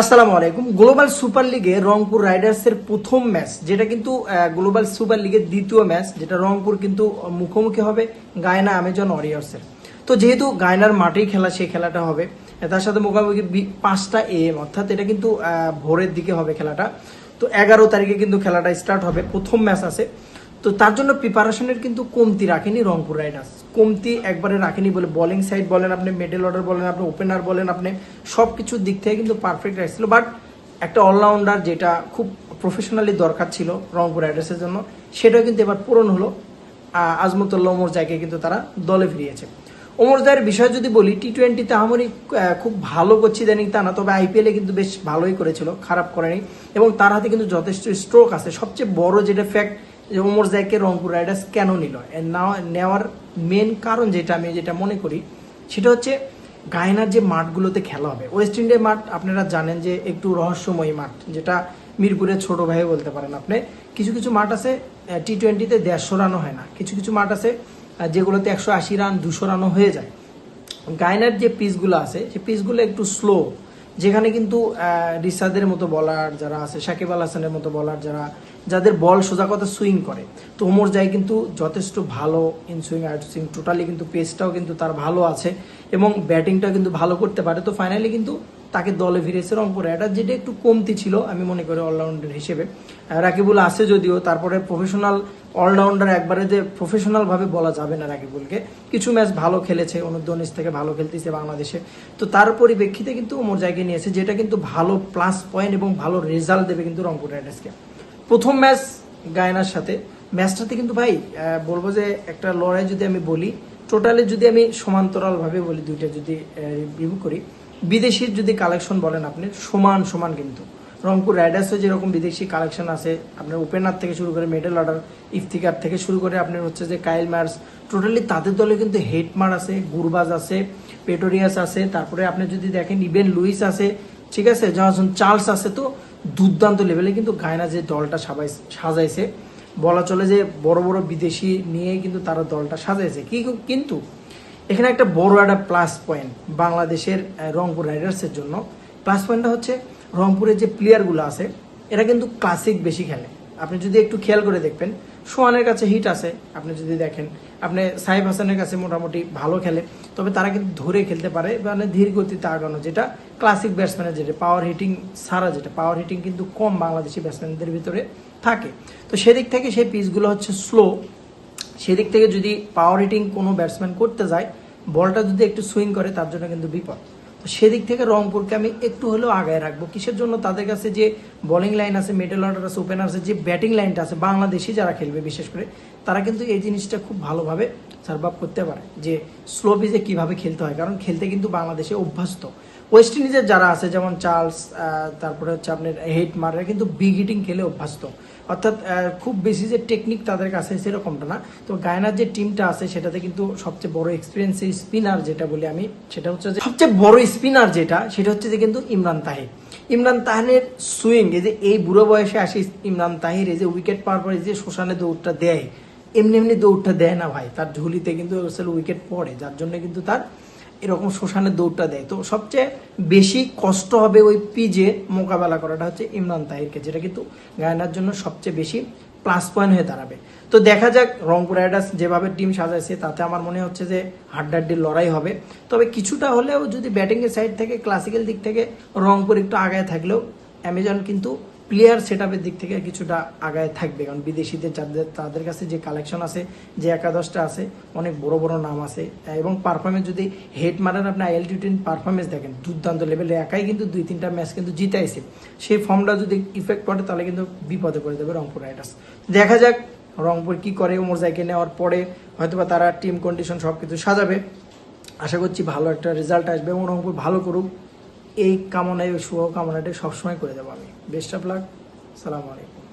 আসসালামু আলাইকুম। Global super লিগে রংপুর রাইডার্সের প্রথম ম্যাচ, যেটা কিন্তু গ্লোবাল সুপার লিগের দ্বিতীয় ম্যাচ, যেটা রংপুর কিন্তু মুখোমুখি হবে গায়না আমেজন ওয়ারিয়ার্সের। তো যেহেতু গায়নার মাঠেই খেলা, সেই খেলাটা হবে তার সাথে মুখোমুখি বি- পাঁচটা এম অর্থাৎ এটা কিন্তু ভোরের দিকে হবে খেলাটা। তো এগারো তারিখে কিন্তু খেলাটা স্টার্ট হবে, প্রথম ম্যাচ আছে। তো তার জন্য প্রিপারেশনের কিন্তু কমতি রাখেনি রংপুর রাইডার্স কমতি একবারে রাখেনি বলে বোলিং সাইড বলেন আপনি মিডল অর্ডার বলেন আপনি ওপেনার বলেন আপনি সব কিছুর দিক থেকে কিন্তু পারফেক্ট রাখছিল বাট একটা অলরাউন্ডার যেটা খুব প্রফেশনালি দরকার ছিল রংপুর রাইডার্সের জন্য, সেটাও কিন্তু এবার পূরণ হলো। আজমতুল্লাহ ওমর জায়গায় কিন্তু তারা দলে ফিরিয়েছে। ওমর জায়ের বিষয় যদি বলি টি টোয়েন্টিতে আমারই খুব ভালো করছি জানি তা না, তবে আইপিএলে কিন্তু বেশ ভালোই করেছিল, খারাপ করেনি। এবং তার হাতে কিন্তু যথেষ্ট স্ট্রোক আছে। সবচেয়ে বড় যেটা ফ্যাক্ট যে ওমর জায়কে রংপুর রাইডার্স কেন নিল? নেওয়ার মেন কারণ যেটা আমি যেটা মনে করি, সেটা হচ্ছে গায়নার যে মাঠগুলোতে খেলা হবে। ওয়েস্ট ইন্ডিয়ার মাঠ, আপনারা জানেন যে একটু রহস্যময়ী মাঠ, যেটা মিরপুরের ছোট ভাই বলতে পারেন আপনি। কিছু কিছু মাঠ আছে টি টোয়েন্টিতে দেড়শো রানও হয় না। কিছু কিছু মাঠ আছে যেগুলোতে একশো আশি রান, দুশো রানও হয়ে যায়। গায়নার যে পিসগুলো আছে সেই পিসগুলো একটু স্লো যেখানে কিন্তু রিসাদের মতো বলার যারা আছে, সাকিব আল হাসানের মতো বলার যারা, যাদের বল সোজা কথা সুইং করে। তো ওমর জাই কিন্তু যথেষ্ট ভালো in swing out swing totally কিন্তু পেসটাও কিন্তু তার ভালো আছে এবং ব্যাটিংটাও কিন্তু ভালো করতে পারে। তো ফাইনালি কিন্তু তাকে দলে ফিরেছে রংপুর রাইডার যেটা একটু কমতি ছিল, আমি মনে করি অলরাউন্ডার হিসেবে। রাকিবুল আছে যদিও, তারপরে প্রফেশনাল অলরাউন্ডার একবারে যে প্রফেশনাল ভাবে বলা যাবে না রাকিবুলকে কিছু ম্যাচ ভালো খেলেছে উনিশ থেকে ভালো খেলতেছে বাংলাদেশে। তো তার পরিপ্রেক্ষিতে কিন্তু ওমর জায়গায় নিয়েছে, যেটা কিন্তু ভালো প্লাস পয়েন্ট এবং ভালো রেজাল্ট দেবে কিন্তু রংপুর রাইডার্সকে। প্রথম ম্যাচ গায়নার সাথে। ম্যাচটাতে কিন্তু ভাই বলব যে একটা লড়াই যদি আমি বলি টোটালি যদি আমি সমান্তরাল ভাবে বলি দুইটা যদি রিভিউ করি, বিদেশির যদি কালেকশন বলেন আপনি, সমান সমান কিন্তু। রংপুর রাইডার্সও যেরকম বিদেশি কালেকশন আছে, আপনার ওপেনার থেকে শুরু করে মেডেল অর্ডার ইফতিকার থেকে শুরু করে আপনার হচ্ছে যে কাইল মার্স টোটালি তাদের দলে কিন্তু হেটমার আছে, গুরবাজ আছে, পেটোরিয়াস আছে, তারপরে আপনি যদি দেখেন ইবেন লুইস আছে, ঠিক আছে জনসন চার্লস আছে, তো দুর্দান্ত লেভেলে কিন্তু গায়না যে দলটা সাবাই সাজাইছে। বলা চলে যে বড় বড় বিদেশি নিয়ে কিন্তু তারা দলটা সাজাইছে। কি কিন্তু এখানে একটা বড় একটা প্লাস পয়েন্ট বাংলাদেশের রংপুর রাইডার্সের জন্য। প্লাস পয়েন্টটা হচ্ছে রংপুরের যে প্লেয়ারগুলো আছে, এরা কিন্তু ক্লাসিক বেশি খেলে। আপনি যদি একটু খেয়াল করে দেখবেন, সোহানের কাছে হিট আছে, আপনি যদি দেখেন, আপনি সাহেব হাসানের কাছে মোটামুটি ভালো খেলে, তবে তারা কিন্তু ধরে খেলতে পারে মানে ধীর গতিতে আগানো, যেটা ক্লাসিক ব্যাটসম্যানের যেটা পাওয়ার হিটিং ছাড়া যেটা পাওয়ার হিটিং কিন্তু কম বাংলাদেশি ব্যাটসম্যানদের ভিতরে থাকে। তো সেদিক থেকে সেই পিচগুলো হচ্ছে স্লো সেদিক থেকে যদি পাওয়ার হিটিং কোনো ব্যাটসম্যান করতে যায় বলটা যদি একটু সুইং করে, তার জন্য কিন্তু বিপদ। সেদিক থেকে রংপুরকে আমি একটু হলেও আগায় রাখব। কিসের জন্য? তাদের কাছে যে বোলিং লাইন আছে মিডল অর্ডার আছে ওপেনার আছে, যে ব্যাটিং লাইনটা আছে, বাংলাদেশি যারা খেলবে বিশেষ করে, তারা কিন্তু এই জিনিসটা খুব ভালোভাবে সার্ভ করতে পারে যে স্লো পিচে কীভাবে খেলতে হয়। কারণ খেলতে কিন্তু বাংলাদেশে অভ্যস্ত। ওয়েস্ট ইন্ডিজের যারা আছে, যেমন চার্লস তারপরে হচ্ছে আপনার হেট মারা কিন্তু বিগ হিটিং খেলে অভ্যস্ত। অর্থাৎ খুব বেশি যে টেকনিক তাদের কাছে সেরকমটা না। তো গায়নার যে টিমটা আছে, সেটাতে কিন্তু সবচেয়ে বড় এক্সপিরিয়েন্স স্পিনার যেটা বলি আমি, সেটা হচ্ছে যে সবচেয়ে বড় স্পিনার যেটা, সেটা হচ্ছে যে কিন্তু ইমরান তাহির। ইমরান তাহিরের সুইং এই যে এই বুড়ো বয়সে আসে ইমরান তাহির, এই যে উইকেট পাওয়ার পরে যে শ্মশানে দৌড়টা দেয়, এমনি এমনি দৌড়টা দেয় না ভাই। তার ঝুলিতে কিন্তু আসলে উইকেট পড়ে, যার জন্য কিন্তু তার এরকম শ্মশানে দৌড়টা দেয়। তো সবচেয়ে বেশি কষ্ট হবে ওই পিজে মোকাবেলা করাটা হচ্ছে ইমরান তাহিরকে, যেটা কিন্তু গায়নার জন্য সবচেয়ে বেশি প্লাস পয়েন্ট হয়ে দাঁড়াবে। তো দেখা যাক রংপুর রাইডার্স যেভাবে টিম সাজাইছে, তাতে আমার মনে হচ্ছে যে হাড্ডাড্ডির লড়াই হবে। তবে কিছুটা হলেও যদি ব্যাটিংয়ের সাইড থেকে ক্লাসিক্যাল দিক থেকে রংপুর একটু আগায় থাকলেও অ্যামাজন কিন্তু প্লেয়ার সেট দিক থেকে কিছুটা আগায় থাকবে, কারণ বিদেশিদের যাদের, তাদের কাছে যে কালেকশন আছে, যে একাদশটা আছে, অনেক বড় বড় নাম আছে। এবং পারফরমেন্স যদি হেড মারার আপনি আইএল টি পারফরমেন্স দেখেন, দুর্দান্ত লেভেলে একাই কিন্তু দুই তিনটা ম্যাচ কিন্তু জিতাইছে। সেই ফর্মটা যদি ইফেক্ট পড়ে, তাহলে কিন্তু বিপদে পড়ে যাবে রংপুর রাইডার্স দেখা যাক রংপুর কি করে ওমর জাইকে নেওয়ার পরে হয়তোবা তারা টিম কন্ডিশন সব কিছু সাজাবে। আশা করছি ভালো একটা রেজাল্ট আসবে এবং রংপুর ভালো করুক। এই কামনায় শুভ কামনাটা সবসময় করে দেবো আমি। বেস্ট অফ লাক সালাম আলাইকুম।